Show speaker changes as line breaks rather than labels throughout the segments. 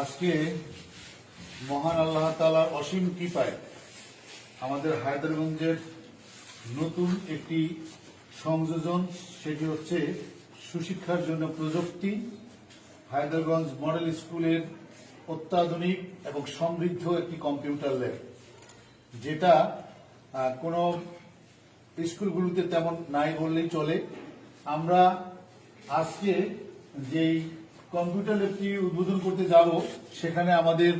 আজকে মহান আল্লাহ তালার অসীম কৃপায় আমাদের হায়দ্রারগঞ্জের নতুন একটি সংযোজন, সেটি হচ্ছে সুশিক্ষার জন্য প্রযুক্তি হায়দ্রারগঞ্জ মডেল স্কুলের অত্যাধুনিক এবং সমৃদ্ধ একটি কম্পিউটার ল্যাব, যেটা কোনো স্কুলগুলোতে তেমন নাই বললেই চলে। আমরা আজকে যেই কম্পিউটার ল্যাবটি উদ্বোধন করতে যাব, সেখানে আমাদের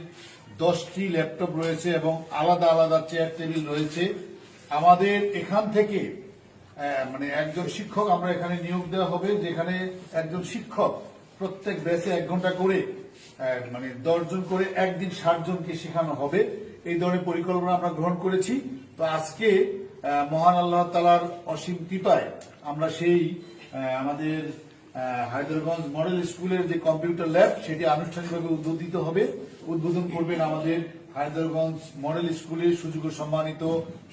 দশটি ল্যাপটপ রয়েছে এবং আলাদা আলাদা চেয়ার টেবিল রয়েছে। আমাদের এখান থেকে মানে একজন শিক্ষক, আমরা এখানে নিয়োগ দেওয়া হবে, যেখানে একজন শিক্ষক প্রত্যেক ব্যাচে এক ঘণ্টা করে মানে দশজন করে একদিন ষাট জনকে শেখানো হবে। এই ধরনের পরিকল্পনা আমরা গ্রহণ করেছি। তো আজকে মহান আল্লাহ তালার অসীম কৃপায় আমরা সেই আমাদের হায়দ্রাবাদ মডেল স্কুলের যে কম্পিউটার ল্যাব, সেটি আনুষ্ঠানিকভাবে উদ্বোধিত হবে। উদ্বোধন করবেন আমাদের হায়দ্রাবাদ মডেল স্কুলের সুযোগ্য সম্মানিত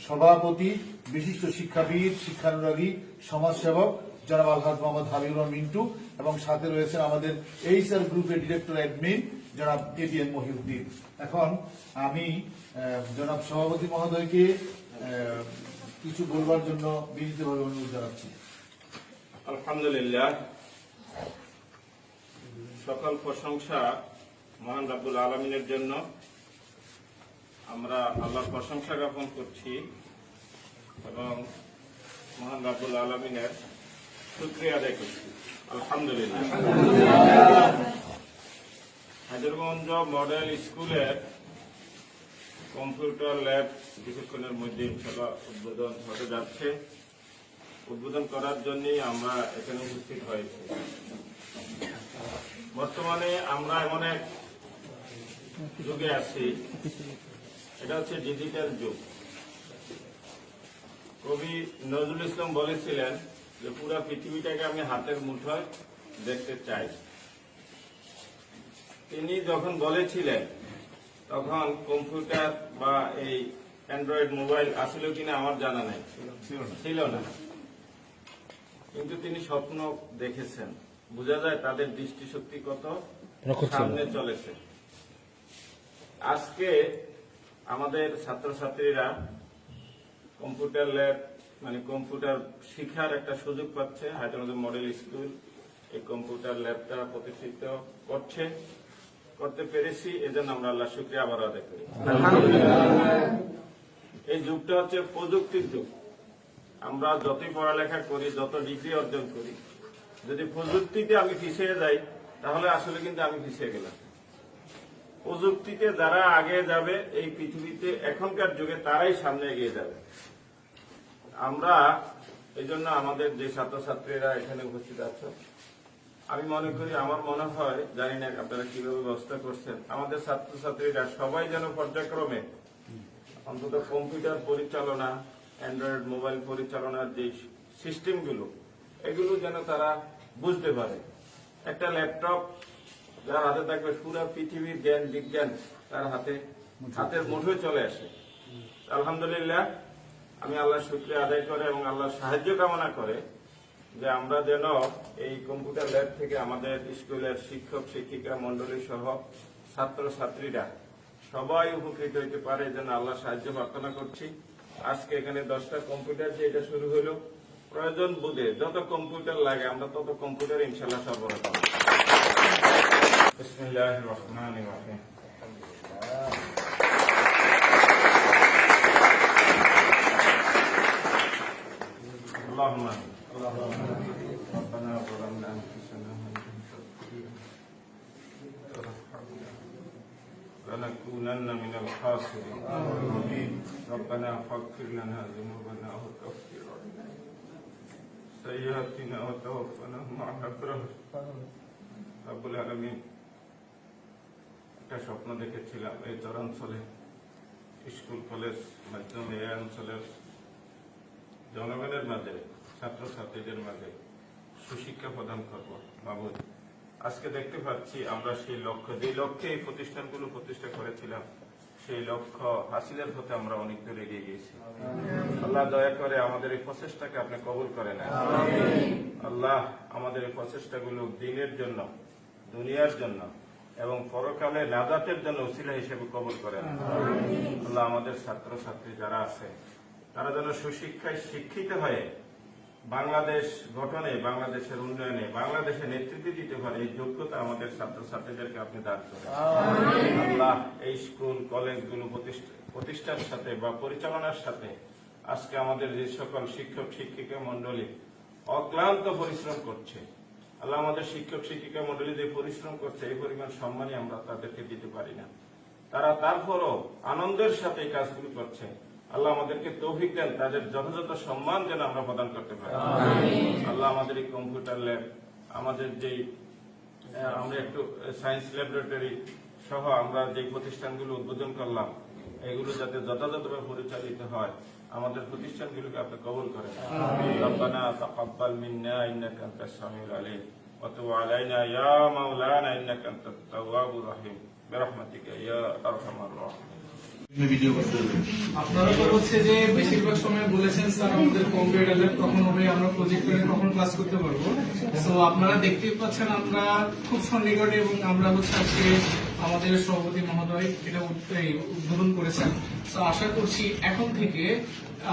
সভাপতি, বিশিষ্ট শিক্ষাবিদ, শিক্ষানুরাগী, সমাজসেবক, জনাব আলহাজ মোহাম্মদ হাবিবুর মিন্টু এবং সাথে রয়েছেন আমাদের H HR group director admin জনাব এটিএম মহিউদ্দিন। এখন আমি জনাব সভাপতি মহোদয়কে কিছু বলবার জন্য বিনীতভাবে অনুরোধ জানাচ্ছি।
আলহামদুলিল্লাহ। সকল প্রশংসা মহান রাব্বুল আলমিনের জন্য। আমরা আল্লাহর প্রশংসা জ্ঞাপন করছি এবং মহান রাব্বুল আলমিনের শুক্রিয়া আদায় করছি। আলহামদুলিল্লাহ। হাজারগঞ্জ মডেল স্কুলের কম্পিউটার ল্যাব কিছুক্ষণের মধ্যে ইনশাল্লাহ উদ্বোধন হতে যাচ্ছে। উদ্বোধন করার জন্যই আমরা এখানে উপস্থিত হয়েছি। বর্তমানে আমরা এমন এক যুগে আছি এটা হচ্ছে ডিজিটাল যুগ। কবি নজরুল ইসলাম বলেছিলেন যে পুরো পৃথিবীটাকে আমি হাতের মুঠোয় দেখতে চাই। তিনি যখন বলেছিলেন তখন কম্পিউটার বা এই অ্যান্ড্রয়েড মোবাইল আসলে কিনা আমার জানা নেই। ছিল না। কিন্তু তিনি স্বপ্ন দেখেছেন। বোঝা যায় তাদের দৃষ্টিশক্তি কত সামনে চলেছে। আজকে আমাদের ছাত্রছাত্রীরা কম্পিউটার ল্যাব মানে কম্পিউটার শিখার একটা সুযোগ পাচ্ছে। হায়দ্রাবাদ মডেল স্কুল এই কম্পিউটার ল্যাবটা প্রতিষ্ঠিত করছে করতে পেরেছি। এজন্য আমরা আল্লাহ শুক্রিয়া আবার আদায় করি। এই যুগটা হচ্ছে প্রযুক্তির যুগ। আমরা যতই পড়ালেখা করি, যত ডিগ্রি অর্জন করি, যদি প্রযুক্তিতে আমি পিছিয়ে যাই, তাহলে আসলে কিন্তু আমি পিছিয়ে গেলাম। প্রযুক্তিতে যারা আগে যাবে, এই পৃথিবীতে এখনকার যুগে তারাই সামনে এগিয়ে যাবে। আমরা, এই জন্য আমাদের যে ছাত্রছাত্রীরা এখানে উপস্থিত আছে, আমি মনে করি, আমার মনে হয়, জানি না আপনারা কীভাবে ব্যবস্থা করছেন, আমাদের ছাত্রছাত্রীরা সবাই যেন পর্যায়ক্রমে অন্তত কম্পিউটার পরিচালনা অ্যান্ড্রয়েড মোবাইল পরিচালনার যে সিস্টেমগুলো এগুলো যেন তারা বুঝতে পারে। একটা ল্যাপটপ যার হাতে থাকবে পুরো পৃথিবীর জ্ঞান বিজ্ঞান তার হাতে হাতের মুঠোয় চলে আসে। আলহামদুলিল্লাহ আমি আল্লাহ শুক্রিয়া আদায় করে এবং আল্লাহর সাহায্য কামনা করে যে আমরা যেন এই কম্পিউটার ল্যাব থেকে আমাদের স্কুলের শিক্ষক শিক্ষিকা মন্ডলী সহ ছাত্র ছাত্রীরা সবাই উপকৃত হইতে পারে যেন আল্লাহ সাহায্য প্রার্থনা করছি। আজকে এখানে দশটা কম্পিউটার যে এটা শুরু হলো প্রয়োজন বুঝে যত কম্পিউটার লাগে আমরা তত কম্পিউটার ইনশাল্লাহ সরবরাহ করব বিসমিল্লাহির রহমানির রহিম اللهم ربنا ظلمنا لنا لنكونن من الخاسرين ربنا فاغفر لنا ذنوبنا وكفر عنا سيئاتنا وتوفنا مع الابرار رب العالمين একটা স্বপ্ন দেখেছিলাম এই চরাঞ্চলে স্কুল কলেজ মাধ্যমে এই অঞ্চলের জনগণের মাঝে ছাত্রছাত্রীদের মাঝে সুশিক্ষা প্রদান করব বাবুদ আজকে দেখতে পাচ্ছি আমরা সেই লক্ষ্য যে লক্ষ্যে এই প্রতিষ্ঠানগুলো প্রতিষ্ঠা করেছিলাম, সেই লক্ষ্য হাসিলের হতে আমরা অনেক দূর এগিয়ে গিয়েছি। আল্লাহ দয়া করে আমাদের এই প্রচেষ্টাকে আপনি কবুল করেন আল্লাহ আমাদের এই প্রচেষ্টাগুলো দিনের জন্য, দুনিয়ার জন্য এবং পরকালে নাজাতের জন্য উসিলা হিসেবে কবল করেন। আল্লাহ আমাদের ছাত্র ছাত্রী যারা আছে, তারা যেন সুশিক্ষায় শিক্ষিত হয়ে বাংলাদেশ গঠনে, বাংলাদেশের উন্নয়নে, বাংলাদেশে নেতৃত্ব দিতে পারে এই যোগ্যতা আমাদের ছাত্রছাত্রীদেরকে আপনি দান করেন। আল্লাহ এই স্কুল, কলেজগুলো প্রতিষ্ঠা- প্রতিষ্ঠার সাথে বা পরিচালনার সাথে আজকে আমাদের যে সকল শিক্ষক, শিক্ষিকা মন্ডলী অক্লান্ত পরিশ্রম করছে। আল্লাহ আমাদের শিক্ষক, শিক্ষিকা মন্ডলী যে পরিশ্রম করছে, এই পরিমাণ সম্মানই আমরা তাদেরকে দিতে পারি না। তারা তারপরও আনন্দের সাথে এই কাজগুলো করছে। আল্লাহ আমাদেরকে তৌফিক দেন তাদের যথাযথ সম্মান যেন আমরা প্রদান করতে পারি। আল্লাহ আমাদের এই কম্পিউটার ল্যাব আমাদের যেই আহ, আমরা একটু সায়েন্স ল্যাবরেটরি সহ আমরা যে প্রতিষ্ঠানগুলো উদ্বোধন করলাম এগুলো যাতে যথাযথভাবে পরিচালিত হয় আমাদের প্রতিষ্ঠানগুলোকে আপনি কবল করেন। রব্বানা তাকাব্বাল মিন্না ইন্নাকা আনতাস সামিউল আলিম ওয়া তুব আলাইনা ইয়া মাওলানা ইন্নাকা আনতাত তাওয়াবুর রহিম বিরহমাতিকা ইয়া আরহামার
হবে
আপনারা তো হচ্ছে যে বেশিরভাগ সময় বলেছেন স্যার আমাদের কম্পিউটার ল্যাব কখন হবে? আমরা প্রজেক্টরে কখন ক্লাস করতে পারব? তো আপনারা দেখতেই পাচ্ছেন আমরা খুব সন্নিকটে এবং আমরা হচ্ছে আজকে আমাদের সভাপতি মহোদয় এটা উদ্বোধন করেছেন। তো আশা করছি এখন থেকে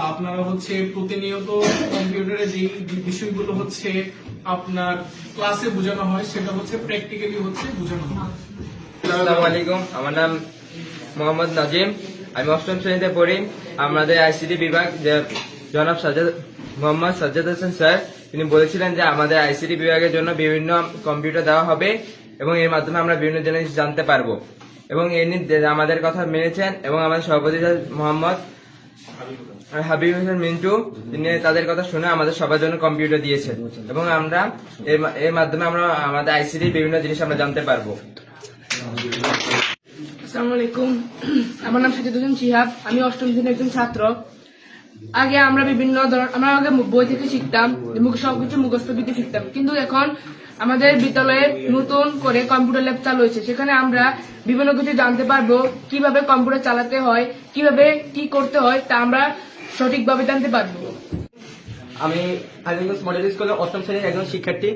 আপনারা হচ্ছে প্রতিনিয়ত কম্পিউটারে যে বিষয়গুলো হচ্ছে আপনার ক্লাসে বোঝানো হয় সেটা হচ্ছে প্র্যাকটিক্যালি হচ্ছে বোঝানো হয়।
আসসালামু আলাইকুম আমার নাম মোহাম্মদ নাজিম। আমি অষ্টম শ্রেণীতে পড়ি। আমাদের আইসিটি বিভাগ জনাব সাজ্জাদ মোহাম্মদ সাজ্জাদ হোসেন স্যার, তিনি বলেছিলেন যে আমাদের আইসিটি বিভাগের জন্য বিভিন্ন কম্পিউটার দেওয়া হবে এবং এর মাধ্যমে আমরা বিভিন্ন জিনিস জানতে পারব। এবং এনি আমাদের কথা মেনেছেন এবং আমাদের সভাপতি মোহাম্মদ হাবিব হোসেন মিন্টু, তিনি তাদের কথা শুনে আমাদের সবার জন্য কম্পিউটার দিয়েছেন। এবং আমরা এর মাধ্যমে আমরা আমাদের আইসিটি বিভিন্ন জিনিস আমরা জানতে পারব।
আসসালামু আলাইকুম। আমার নাম সাজিদ হোসেন শিহাব, আমি অষ্টম শ্রেণির একজন ছাত্র। আগে আমরা বিভিন্ন ধরনের আমরা আগে বই থেকে শিখতাম সবকিছু মুখস্থ বিদ্যে শিখতাম। কিন্তু এখন আমাদের বিদ্যালয়ে নতুন করে কম্পিউটার ল্যাব চালু হয়েছে। সেখানে আমরা বিভিন্ন কিছু জানতে পারব, কীভাবে কম্পিউটার চালাতে হয়, কীভাবে কি করতে হয়, তা আমরা সঠিকভাবে জানতে পারব।
আমি অষ্টম শ্রেণির একজন শিক্ষার্থী।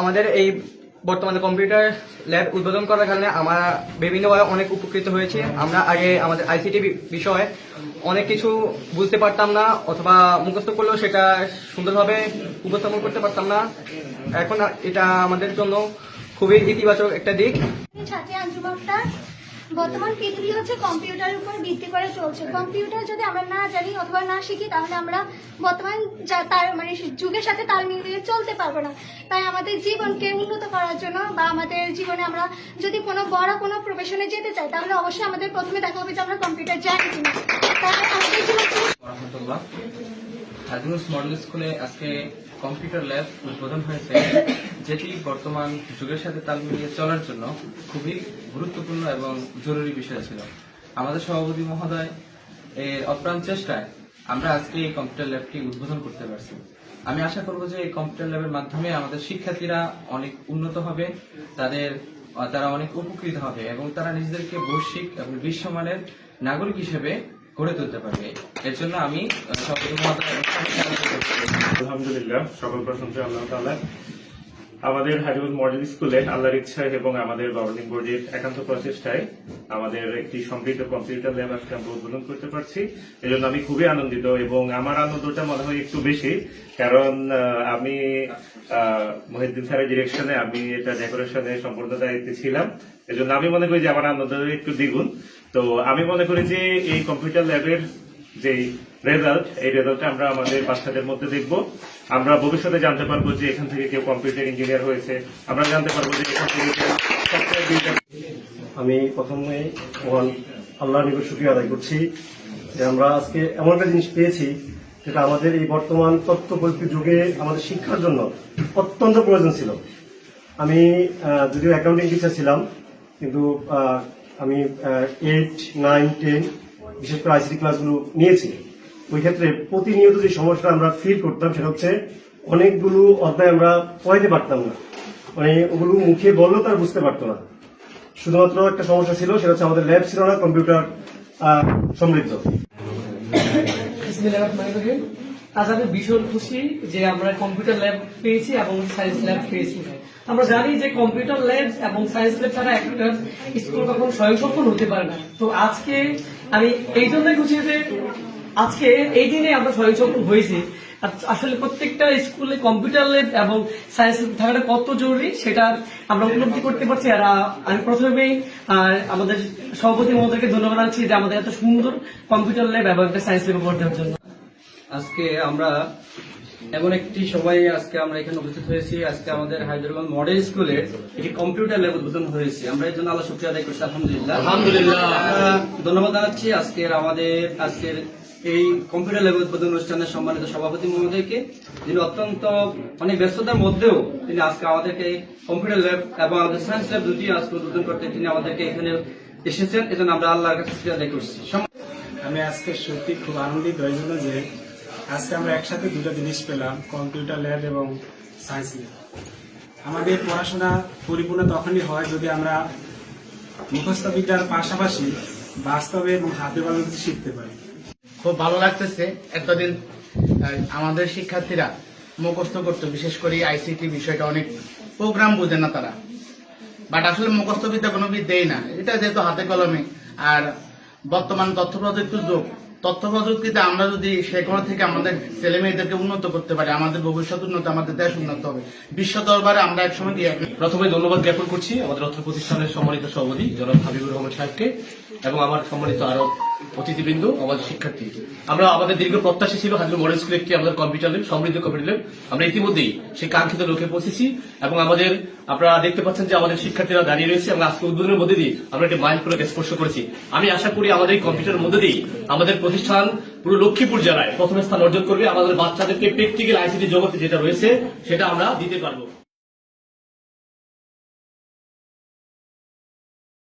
আমাদের এই বর্তমানে কম্পিউটার ল্যাব উদ্বোধন করার কারণে আমরা বিভিন্নভাবে অনেক উপকৃত হয়েছে। আমরা আগে আমাদের আইসিটি বিষয়ে অনেক কিছু বুঝতে পারতাম না অথবা মুখস্থ করলেও সেটা সুন্দরভাবে উপস্থাপন করতে পারতাম না। এখন এটা আমাদের জন্য খুবই ইতিবাচক একটা দিক।
ছাত্রী বর্তমান পৃথিবী হচ্ছে কম্পিউটারের উপর ভিত্তি করে চলছে। কম্পিউটার যদি আমরা না জানি অথবা না শিখি, তাহলে আমরা বর্তমান তার মানে যুগের সাথে তাল মিলিয়ে চলতে পারব না। তাই আমাদের জীবনকে উন্নত করার জন্য বা আমাদের জীবনে আমরা যদি কোনো বড় কোনো প্রফেশনে যেতে চাই, তাহলে অবশ্যই আমাদের প্রথমে দেখা হবে যে আমরা কম্পিউটার জানি কিনা।
স্কুলে আজকে কম্পিউটার ল্যাব উদ্বোধন হয়েছে। যেটি বর্তমান যুগের সাথে তাল মিলিয়ে চলার জন্য খুবই গুরুত্বপূর্ণ এবং জরুরি বিষয় ছিল। আমাদের সভাপতি মহোদয় এর অপ্রাণ চেষ্টায় আমরা আজকে এই কম্পিউটার ল্যাবটি উদ্বোধন করতে পারছি। আমি আশা করব যে এই কম্পিউটার ল্যাবের মাধ্যমে আমাদের শিক্ষার্থীরা অনেক উন্নত হবে, তাদের, তারা অনেক উপকৃত হবে এবং তারা নিজেদেরকে বৈশ্বিক এবং বিশ্বমানের নাগরিক হিসেবে গড়ে তুলতে পারবে। এর জন্য আমি
আলহামদুলিল্লাহ, সকল প্রশংসা আল্লাহ আমাদের হাজিবুল মডেল স্কুলে আল্লাহর ইচ্ছায় এবং আমাদের গভর্নিং বোর্ডের একান্ত প্রচেষ্টায় আমাদের একটি সমৃদ্ধ কম্পিউটার ল্যাব আজকে আমরা উদ্বোধন করতে পারছি। এজন্য আমি খুবই আনন্দিত এবং আমার আনন্দটা মনে হয় একটু বেশি। কারণ আমি আহ, মহিউদ্দিন স্যারের ডিরেকশনে আমি এটা ডেকোরেশনে সম্পূর্ণ দায়িত্বে ছিলাম। এজন্য আমি মনে করি যে আমার আনন্দ একটু দ্বিগুণ। তো আমি মনে করি যে এই কম্পিউটার ল্যাবের যে রেজাল্ট এই রেজাল্টটা আমরা আমাদের বাচ্চাদের মধ্যে দেখব। আমরা ভবিষ্যতে জানতে পারব যে এখান থেকে কেউ কম্পিউটার ইঞ্জিনিয়ার হয়েছে। আমরা জানতে পারব যে এখান থেকে
আমি প্রথমে মহান আল্লাহর নিকট শুক্রিয়া আদায় করছি যে আমরা আজকে এমন একটা জিনিস পেয়েছি যেটা আমাদের এই বর্তমান তথ্য প্রযুক্তি যুগে আমাদের শিক্ষার জন্য অত্যন্ত প্রয়োজন ছিল। আমি যদিও অ্যাকাউন্টিং টিচার ছিলাম, কিন্তু আমি এইট নাইন টেন বিশেষ করে আইসিটি ক্লাসগুলো নিয়েছি। ওই ক্ষেত্রে প্রতিনিয়ত যে সমস্যা আমরা ফিল করতাম সেটা হচ্ছে অনেকগুলো অধ্যায় আমরা পড়াইতে পারতাম না। মানে ওগুলো মুখে বললেও তারা বুঝতে পারতো না। শুধুমাত্র একটা সমস্যা ছিল, সেটা হচ্ছে আমাদের ল্যাব ছিল না কম্পিউটার সমৃদ্ধ।
আজ আমি ভীষণ খুশি যে আমরা কম্পিউটার ল্যাব পেয়েছি এবং সায়েন্স ল্যাব পেয়েছি।
আমরা জানি যে কম্পিউটার ল্যাব এবং সায়েন্স ল্যাব ছাড়া একটা স্কুল কখনো স্বয়ংসম্পূর্ণ হতে পারে না। তো আজকে আমি এই জন্যই খুশি যে আজকে এই দিনে আমরা স্বয়ংসম্পূর্ণ হয়েছি। আসলে প্রত্যেকটা স্কুলে কম্পিউটার ল্যাব এবং সায়েন্স থাকাটা কত জরুরি সেটা আমরা উপলব্ধি করতে পারছি। আর আমি প্রথমেই আমাদের সভাপতি মহোদয়কে ধন্যবাদ জানাচ্ছি যে আমাদের এত সুন্দর কম্পিউটার ল্যাব এবং একটা সায়েন্স ল্যাব দেওয়ার জন্য।
আজকে আমরা এমন একটি সময়ে আজকে আমরা এখানে উপস্থিত হয়েছি। আজকে আমাদের হায়দ্রাবাদ মডেল স্কুলে একটি কম্পিউটার ল্যাব উদ্বোধন হয়েছে। আমরা এই জন্য আল্লাহ শুক্রিয়া আদায় করছি। আলহামদুলিল্লাহ। আলহামদুলিল্লাহ। ধন্যবাদ জানাচ্ছি আজকের আমাদের আজকের এই কম্পিউটার ল্যাব উদ্বোধন অনুষ্ঠানের সম্মানিত সভাপতি মহোদয়কে যিনি অত্যন্ত অনেক ব্যস্ততার মধ্যেও তিনি আজকে আমাদেরকে কম্পিউটার ল্যাব এবং আমাদের সায়েন্স ল্যাব দুটি আজকে উদ্বোধন করতে তিনি আমাদেরকে এখানে এসেছেন। এজন্য আমরা আল্লাহর কাছে শুক্রিয়া আদায় করছি।
আমি আজকে সত্যি খুব আনন্দিত হয়েছিল যে আজকে আমরা একসাথে দুটো জিনিস পেলাম কম্পিউটার ল্যাব এবং সায়েন্স ল্যাব আমাদের পড়াশোনা পরিপূর্ণ তখনই হয় যদি আমরা মুখস্থ বিদ্যার পাশাপাশি বাস্তবে এবং হাতে কলমে শিখতে পারি।
খুব ভালো লাগতেছে এতদিন আমাদের শিক্ষার্থীরা মুখস্থ করতো, বিশেষ করে আইসিটি বিষয়টা অনেক প্রোগ্রাম বোঝে না তারা। বাট আসলে মুখস্থ বিদ্যা কোনো বিদ্যাই না। এটা যেহেতু হাতে কলমে, আর বর্তমান তথ্য প্রযুক্তির যুগ তথ্য প্রযুক্তিতে আমরা যদি সেখান থেকে আমাদের ছেলে মেয়েদেরকে উন্নত করতে পারি, আমাদের ভবিষ্যৎ উন্নত, আমাদের দেশ উন্নত হবে। বিশ্ব দরবারে আমরা একসময় গিয়ে
প্রথমে ধন্যবাদ জ্ঞাপন করছি আমাদের অর্থ প্রতিষ্ঠানের সম্মানিত সভাপতি জনাব হাবিবুর রহমান সাহেবকে এবং আমার সম্মানিত আরও অতিথিবৃন্দ, আমাদের শিক্ষার্থী। আমরা আমাদের দীর্ঘ প্রত্যাশা ছিল হাজির মডেল স্কুল একটি আমাদের কম্পিউটার ল্যাব সমৃদ্ধ কম্পিউটার ল্যাব আমরা ইতিমধ্যেই সেই কাঙ্ক্ষিত লক্ষ্যে পৌঁছেছি এবং আমাদের, আপনারা দেখতে পাচ্ছেন যে আমাদের শিক্ষার্থীরা দাঁড়িয়ে রয়েছে এবং আজকে উদ্বোধনের মধ্যে দিয়ে আমরা একটি মাইল ফলক স্পর্শ করেছি। আমি আশা করি আমাদের এই কম্পিউটারের মধ্যে দিয়ে আমাদের প্রতিষ্ঠান পুরো লক্ষ্মীপুর জেলায় প্রথম স্থান অর্জন করবে। আমাদের বাচ্চাদেরকে প্র্যাকটিক্যাল আইসিটি জগতে যেটা রয়েছে, সেটা আমরা দিতে পারব।